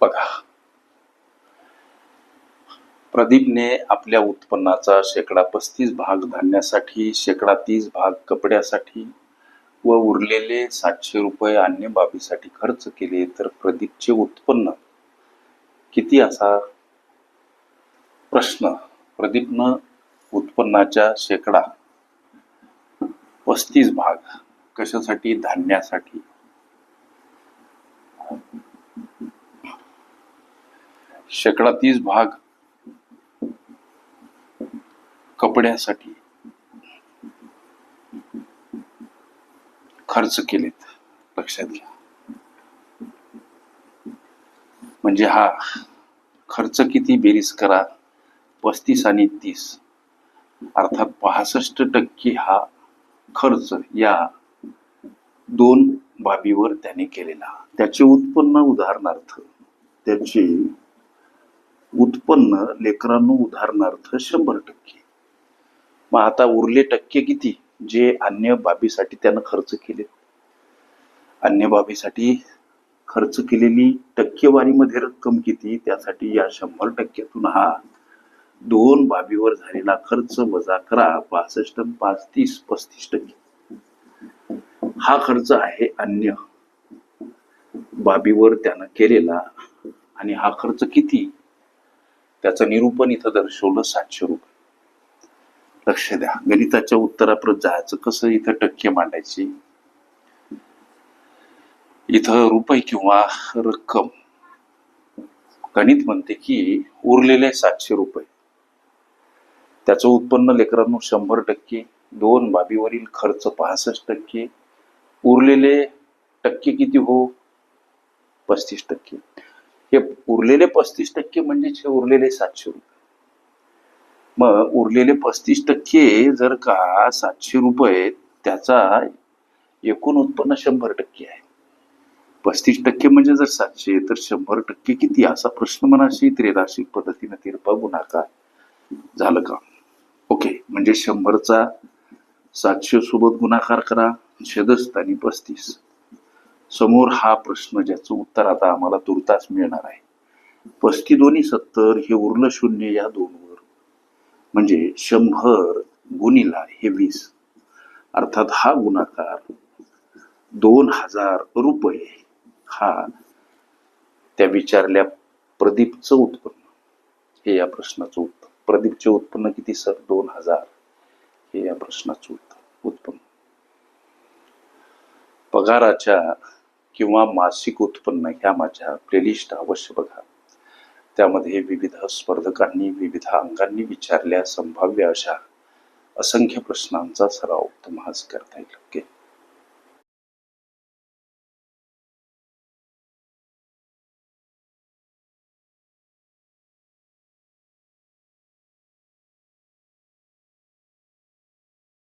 बघा. प्रदीपने आपल्या उत्पन्नाचा शेकडा पस्तीस भाग धान्यासाठी शेकडा तीस भाग कपड्यासाठी व उरलेले सातशे रुपये अन्य बाबीसाठी खर्च केले तर प्रदीपचे उत्पन्न किती असा? प्रश्न. प्रदीपनं उत्पन्नाच्या शेकडा पस्तीस भाग कशासाठी? धान्यासाठी. शेकडा तीस भाग कपड्यासाठी खर्च केलेत लक्षात घ्या. म्हणजे हा खर्च किती बेरीज करा? पस्तीस आणि तीस. अर्थात पासष्ट टक्के हा खर्च या दोन बाबीवर त्याने केलेला. त्याचे उत्पन्न उदाहरणार्थ त्याचे उत्पन्न लेकरांनो उदाहरणार्थ शंभर टक्के. मग आता उरले टक्के किती? जे अन्य बाबीसाठी त्यानं खर्च केले. अन्य बाबीसाठी खर्च केलेली टक्केवारीमध्ये रक्कम किती? त्यासाठी या शंभर टक्क्यातून हा दोन बाबीवर झालेला खर्च वजा करा पासष्ट पाच तीस पस्तीस टक्के. हा खर्च आहे अन्य बाबीवर त्यानं केलेला आणि हा खर्च किती? त्याचं निरूपण इथं दर्शवलं सातशे रुपये. लक्ष द्या. गणिताच्या उत्तराप्रत जायचं कसं इथं टक्के मांडायची? इथं रुपये किंवा रक्कम. गणित म्हणते की उरलेले सातशे रुपये. त्याचं उत्पन्न लेकरांनो शंभर टक्के दोन बाबीवरील खर्च पासष्ट टक्के उरलेले टक्के किती हो? पस्तीस टक्के. हे उरलेले पस्तीस टक्के म्हणजेच हे उरलेले सातशे रुपये. मग उरलेले पस्तीस टक्के जर का सातशे रुपये त्याचा एकूण उत्पन्न शंभर टक्के आहे. पस्तीस टक्के म्हणजे जर सातशे तर शंभर टक्के किती? असा प्रश्न मनाशी त्रेदाशिक पद्धतीने तिरपा गुणाकार झालं का? ओके म्हणजे शंभरचा सातशे सोबत गुणाकार करा छेदस्थानी पस्तीस. समोर हा प्रश्न ज्याचं उत्तर आता आम्हाला तुर्तास मिळणार आहे. पस्ती दोन्ही सत्तर हे उरलं शून्य या दोनवर. म्हणजे शंभर गुणिला हे वीस. अर्थात हा गुणाकार दोन हजार रुपये हा त्या विचारल्या प्रदीपचं उत्पन्न. हे या प्रश्नाचं उत्तर प्रदीपचे उत्पन्न किती सर? दोन हजार. हे या प्रश्नाचं उत्तर उत्पन्न. पगाराच्या किंवा मासिक उत्पन्न ह्या माझ्या प्लेलिस्ट अवश्य बघा. त्यामध्ये विविध स्पर्धकांनी विविध अंगांनी विचारल्या संभाव्य अशा असंख्य प्रश्नांचा सराव तुम्हाला करता येईल. ओके?